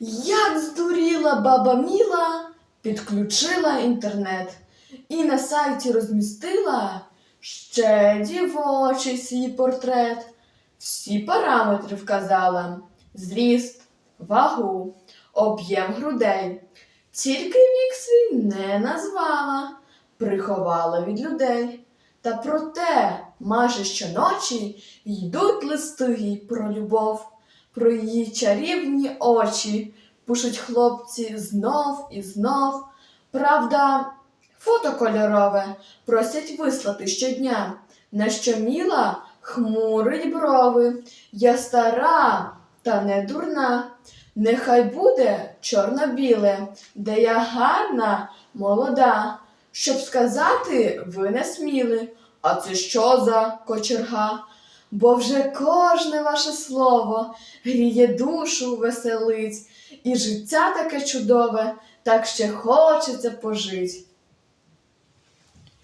Як здуріла баба Міла, підключила інтернет і на сайті розмістила ще дівочий свій портрет. Всі параметри вказала: зріст, вагу, об'єм грудей. Тільки вік свій не назвала, приховала від людей. Та проте майже щоночі йдуть листи їй про любов, про її чарівні очі, пишуть хлопці знов і знов. Правда, фото кольорове просять вислати щодня, на що міла хмурить брови. Я стара та не дурна. Нехай буде чорно-біле, де я гарна, молода. Щоб сказати, ви не сміли, а це що за кочерга? Бо вже кожне ваше слово гріє душу, веселить, і життя таке чудове, так ще хочеться пожить.